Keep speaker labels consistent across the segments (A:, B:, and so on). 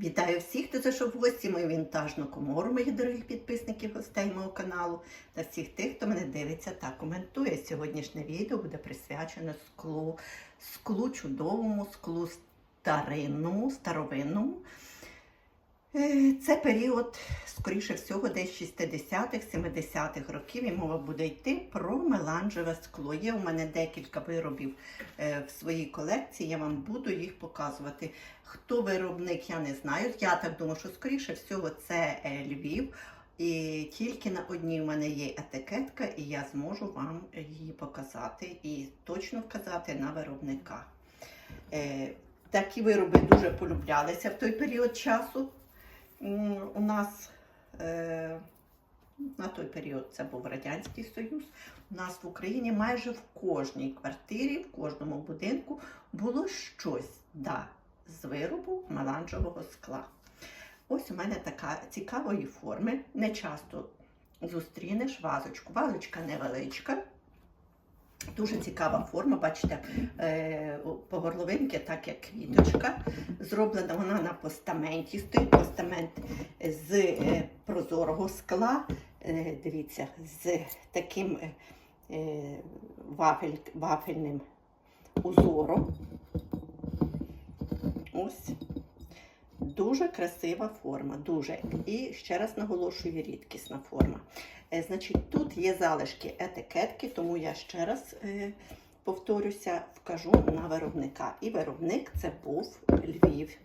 A: Вітаю всіх, хто зайшов в гості мою вінтажну комору, моїх дорогих підписників, гостей мого каналу та всіх тих, хто мене дивиться та коментує. Сьогоднішнє відео буде присвячено склу, склу чудовому, склу старинному, старовинному. Е, Це період, скоріше всього, десь 60-х, 70-х років, і мова буде йти про меланжеве скло. Є у мене декілька виробів е, в своїй колекції, я вам буду їх показувати. Хто виробник, я не знаю. Я так думаю, що скоріше всього це е, Львів. І тільки на одній в мене є етикетка, і я зможу вам її показати і точно вказати на виробника. Такі вироби дуже полюблялися в той період часу. У нас е, на той період це був Радянський Союз. У нас в Україні майже в кожній квартирі, в кожному будинку було щось да, з виробу меланжевого скла. Ось у мене така цікавої форми. Не часто зустрінеш вазочку. Вазочка невеличка. Дуже цікава форма, бачите, е, по горловинки, так як квіточка. Зроблена вона на постаменті. Стоїть постамент з е, прозорого скла. Е, Дивіться, з таким вафель, вафельним узором. Ось. Дуже красива форма, дуже. І ще раз наголошую, рідкісна форма. Е, Значить, тут є залишки етикетки, тому я ще раз е, повторюся, вкажу на виробника. І виробник це був Львів.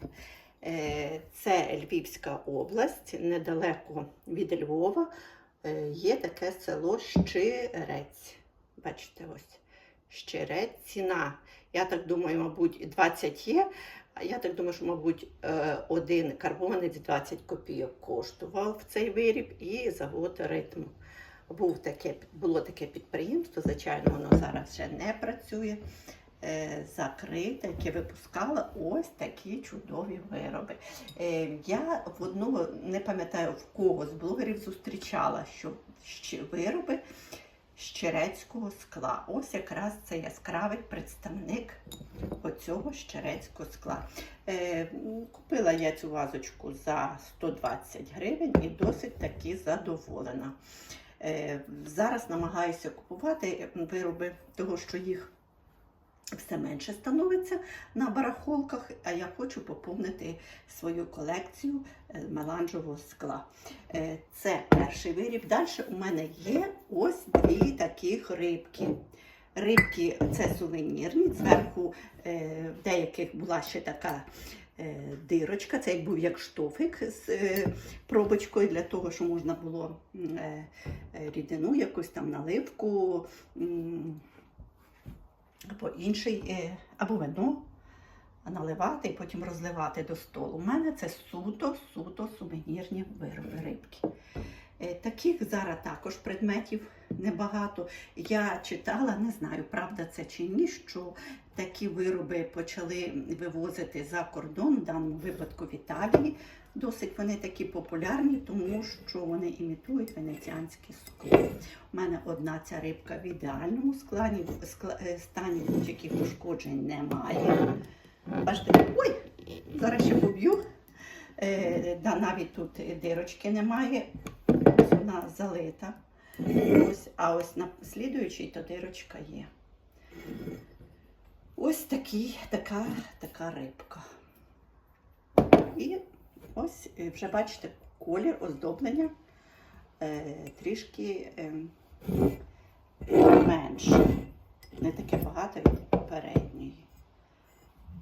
A: Е, це Львівська область, недалеко від Львова. Є таке село Щирець. Бачите, ось Щирець. Ціна. Я так думаю, мабуть, 20 є. Я так думаю, що, мабуть, е, один карбонець 20 копійок коштував цей виріб і завод ритм. Був таке, було таке підприємство, звичайно, воно зараз вже не працює. е, Закрите, яке випускало ось такі чудові вироби. Е, Я в одного не пам'ятаю в кого з блогерів зустрічала, що ще вироби щерецького скла. Ось якраз це яскравий представник оцього щерецького скла. Е, купила я цю вазочку за 120 гривень і досить таки задоволена. Е, зараз намагаюся купувати вироби, того що їх все менше становиться на барахолках, а я хочу поповнити свою колекцію е, меланжевого скла. Е, Це перший виріб. Далі у мене є ось дві таких рибки. Рибки це сувенірні, зверху е, в деяких була ще така дирочка, це був як штофик з пробочкою для того, щоб можна було рідину, якусь там наливку. Або інший, е, або вино наливати і потім розливати до столу. У мене це суто, суто сувенірні вироби рибки. Е, Таких зараз також предметів небагато. Я читала, не знаю, правда це чи ні, що такі вироби почали вивозити за кордон, в даному випадку в Італії. Досить вони такі популярні, тому що вони імітують венеціанське скло. У мене одна ця рибка в ідеальному складі, е, стані будь-яких ушкоджень немає. Бачите, ой, зараз ще поб'ю. Е, да, навіть тут дирочки немає. Ось вона залита. Ось, а ось на слідуючій то дирочка є. Ось такий, така, така рибка. І ось е, вже бачите колір оздоблення трішки е, менше. Не таке багато від попередньої.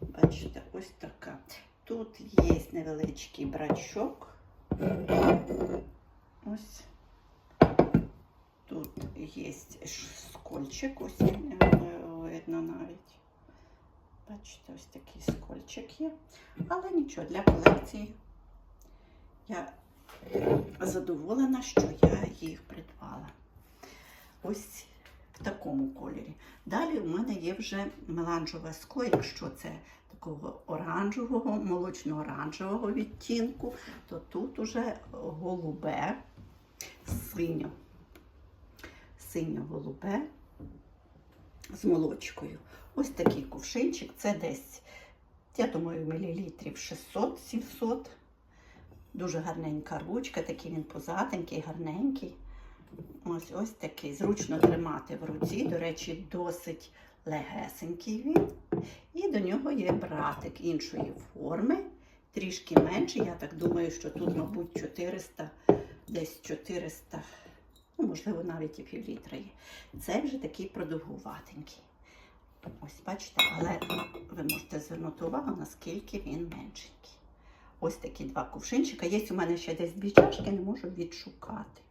A: Бачите, ось така. Тут є невеличкий брачок. Ось. Тут є скольчик, ось е, видно навіть. Бачите, ось такий скольчик є. Але нічого, для колекції я задоволена, що я їх придбала. Ось в такому кольорі. Далі у мене є вже меланжеве скло, якщо це такого оранжевого, молочно-оранжевого відтінку, то тут уже голубе, синьо, синьо-голубе з молочкою. Ось такий кувшинчик, це десь, я думаю, мілілітрів 600-700 Дуже гарненька ручка, такий він позатенький, гарненький. Ось ось такий. Зручно тримати в руці. До речі, досить легесенький він. І до нього є братик іншої форми, трішки менший. Я так думаю, що тут, мабуть, 400, десь 400, ну, можливо, навіть і пів літра є. Це вже такий продовгуватенький. Ось бачите, але ви можете звернути увагу, наскільки він меншенький. Ось такі два кувшинчика. Є у мене ще десь дві чашки, не можу відшукати.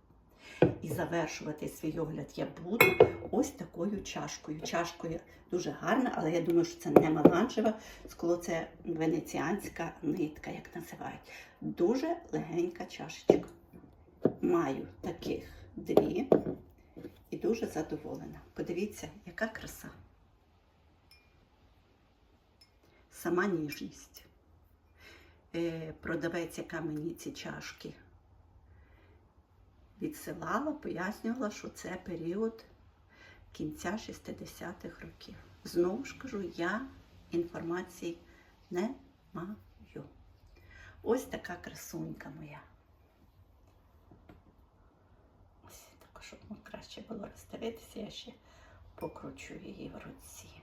A: І завершувати свій огляд я буду ось такою чашкою. Чашкою дуже гарна, але я думаю, що це не меланжева, скло це венеціанська нитка, як називають. Дуже легенька чашечка. Маю таких дві і дуже задоволена. Подивіться, яка краса. Сама ніжність. Е, Продавець, яка мені ці чашки відсилала, пояснювала, що це період кінця 60-х років. Знову ж кажу, я інформації не маю. Ось така красунька моя. Ось так, щоб краще було розставитися, я ще покручу її в руці.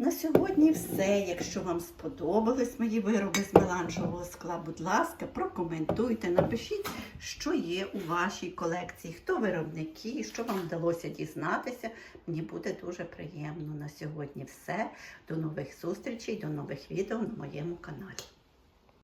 A: На сьогодні все. Якщо вам сподобались мої вироби з меланжевого скла, будь ласка, прокоментуйте, напишіть, що є у вашій колекції, хто виробники, що вам вдалося дізнатися. Мені буде дуже приємно. На сьогодні все. До нових зустрічей, до нових відео на моєму каналі.